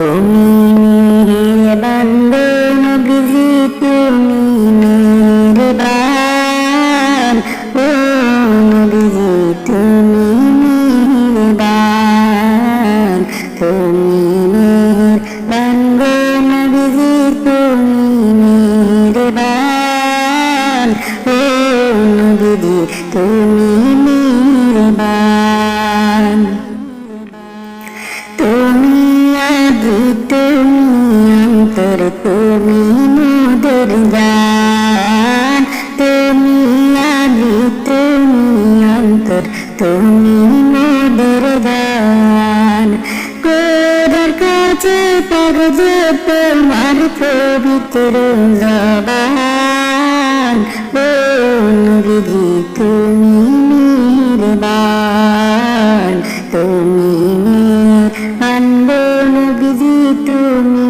তুমি তুমি মোদের জান কোদার কাছে পাগজ তোমার পবিত্র জবান। নবীজি, তুমি নির্বাণ। তুমি নবীজি, তুমি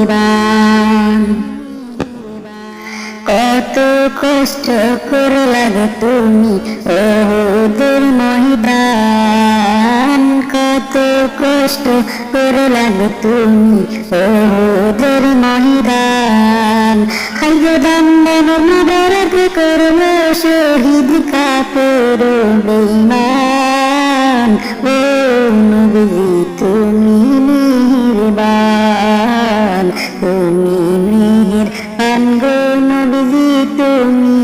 কুরবান কত কষ্ট করলাগ তুমি ওদের মহিদান কত কষ্ট করলাগ তুমি ওদের মহিদান হাইদান মনোনবরাধ করল শহীদ কাপড় বেমান ও me.